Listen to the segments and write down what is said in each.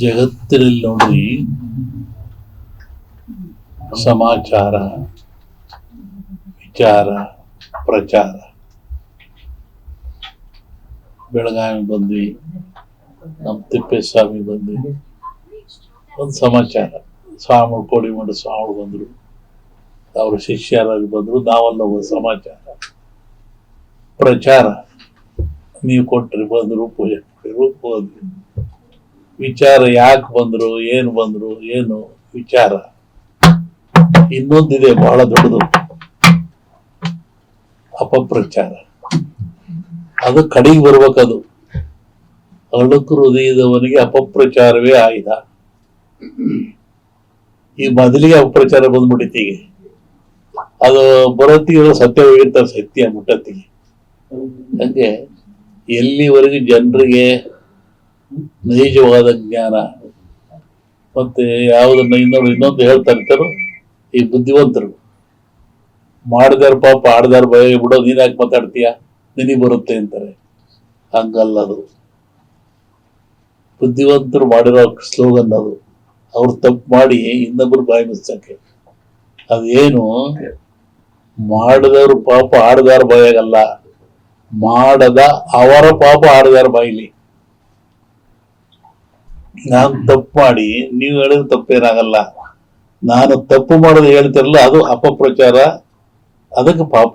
ಜಗತ್ತಿನಲ್ಲಿ ನೋಡಿ ಸಮಾಚಾರ, ವಿಚಾರ, ಪ್ರಚಾರ. ಬೆಳಗಾವಿ ಬಂದ್ವಿ, ನಮ್ಮ ತಿಪ್ಪೇಸ್ವಾಮಿ ಬಂದ್ವಿ. ಒಂದು ಸಮಾಚಾರ, ಸ್ವಾಮಿ ಕೋಡಿ ಮಾಡಿ ಸ್ವಾಮಿ ಬಂದರು. ಅವ್ರ ಶಿಷ್ಯರಾಗಿ ಬಂದರು. ನಾವೆಲ್ಲ ಒಂದು ಸಮಾಚಾರ, ಪ್ರಚಾರ. ನೀವು ಕೊಟ್ರಿ, ಬಂದರು, ಪೂಜೆ ಕೊಟ್ಟರು ಹೋದ್ವಿ. ವಿಚಾರ ಯಾಕೆ ಬಂದ್ರು, ಏನು ಬಂದ್ರು, ಏನು ವಿಚಾರ? ಇನ್ನೊಂದಿದೆ ಬಹಳ ದೊಡ್ಡದು. ಅಪಪ್ರಚಾರ. ಅದು ಕಡೆಗೆ ಬರ್ಬೇಕದು. ಅಳುಕು ಹೃದಯದವನಿಗೆ ಅಪಪ್ರಚಾರವೇ ಆಯ್ದ. ಈ ಮೊದಲಿಗೆ ಅಪಪ್ರಚಾರ ಬಂದ್ಬಿಟ್ಟಿತ್ತೀಗ ಅದು ಬರೋತ್ತಿಗೆ ಸತ್ಯ ಹೋಗಿರ್ತಾರೆ ಸತ್ಯ ಮುಟ್ಟತ್ತಿಗೆ. ಹಂಗೆ ಎಲ್ಲಿವರೆಗೂ ಜನರಿಗೆ ನೈಜವಾದ ಜ್ಞಾನ. ಮತ್ತೆ ಯಾವುದನ್ನ ಇನ್ನೊಂದು ಇನ್ನೊಂದು ಹೇಳ್ತಾ ಇರ್ತಾರೋ ಈ ಬುದ್ಧಿವಂತರು. ಮಾಡಿದಾರ ಪಾಪ, ಆಡ್ದಾರ ಭಯ, ಬಿಡೋ, ನೀನ್ ಯಾಕೆ ಮಾತಾಡ್ತೀಯ? ನಿನಗೆ ಬರುತ್ತೆ ಅಂತಾರೆ. ಹಂಗಲ್ಲ ಅದು. ಬುದ್ಧಿವಂತರು ಮಾಡಿರೋ ಸ್ಲೋಗನ್ ಅದು. ಅವ್ರು ತಪ್ಪು ಮಾಡಿ ಇನ್ನೊಬ್ರು ಬಾಯಿ ಮುಚ್ಚಕ್ಕೆ ಅದೇನು? ಮಾಡಿದವ್ರು ಪಾಪ, ಆಡದಾರ ಬಾಯಾಗಲ್ಲ ಮಾಡದ ಅವರ ಪಾಪ, ಆಡದಾರ ಬಾಯಿಲಿ. ನಾನು ತಪ್ಪು ಮಾಡಿ, ನೀವು ಹೇಳಿದ್ರೆ ತಪ್ಪೇನಾಗಲ್ಲ ನಾನು ತಪ್ಪು ಮಾಡೋದು ಹೇಳ್ತಿರಲ್ಲ, ಅದು ಅಪಪ್ರಚಾರ. ಅದಕ್ಕೆ ಪಾಪ.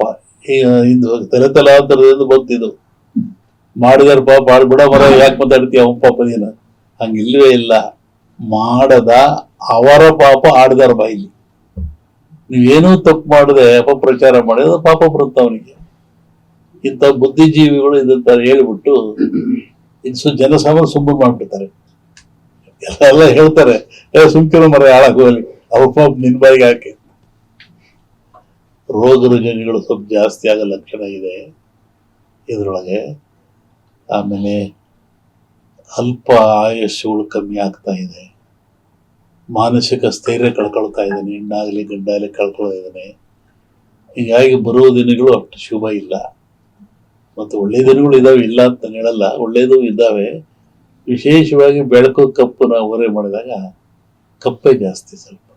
ಇದು ತಲೆ ತಲಾಂತರದಿಂದ ಬಂತಿದ್ದು ಮಾಡಿದಾರ ಪಾಪ ಬಿಡ ಮರ, ಯಾಕೆ ಮಾತಾಡ್ತೀಯ ಅವನ ಪಾಪ ನೀನು? ಹಂಗಿಲ್ವೇ ಇಲ್ಲ. ಮಾಡದ ಅವರ ಪಾಪ ಆಡಿದಾರ ಬಾಯಿಲಿ. ನೀವೇನೂ ತಪ್ಪು ಮಾಡದೆ ಅಪಪ್ರಚಾರ ಮಾಡಿದ ಪಾಪ ಬರುತ್ತೆ ಅವನಿಗೆ. ಇಂಥ ಬುದ್ಧಿಜೀವಿಗಳು ಇದಂತ ಹೇಳ್ಬಿಟ್ಟು, ಇನ್ಸು ಜನಸಾಮಾನ್ಯ ಸುಮ್ಮನೆ ಮಾಡ್ಬಿಡ್ತಾರೆ. ಎಲ್ಲ ಹೇಳ್ತಾರೆ, ಏ ಸುಮ್ಕಿರೋ ಮರ ಹಾಳಾಗೋಲಿ ಅವ್ರ ನಿನ್ ಬಾಯಿಗೆ ಹಾಕಿ. ರೋಗ ರುಜಿನಗಳು ಸ್ವಲ್ಪ ಜಾಸ್ತಿ ಆಗೋ ಲಕ್ಷಣ ಇದೆ ಇದರೊಳಗೆ. ಆಮೇಲೆ ಅಲ್ಪ ಆಯುಷ್ಯಗಳು ಕಮ್ಮಿ ಆಗ್ತಾ ಇದೆ. ಮಾನಸಿಕ ಸ್ಥೈರ್ಯ ಕಳ್ಕೊಳ್ತಾ ಇದ್ದಾನೆ, ಹೆಣ್ಣಾಗಲಿ ಗಂಡಾಗಲಿ ಕಳ್ಕೊಳ್ತಾ ಇದ್ದಾನೆ. ಹೀಗಾಗಿ ಬರುವ ದಿನಗಳು ಅಷ್ಟು ಶುಭ ಇಲ್ಲ. ಮತ್ತು ಒಳ್ಳೆ ದಿನಗಳು ಇದಾವೆ, ಇಲ್ಲ ಅಂತ ಹೇಳಲ್ಲ. ಒಳ್ಳೇದು ಇದ್ದಾವೆ. ವಿಶೇಷವಾಗಿ ಬೆಳಕು ಕಪ್ಪು ನಾವು ಹೊರೆ ಮಾಡಿದಾಗ ಕಪ್ಪೆ ಜಾಸ್ತಿ ಸ್ವಲ್ಪ.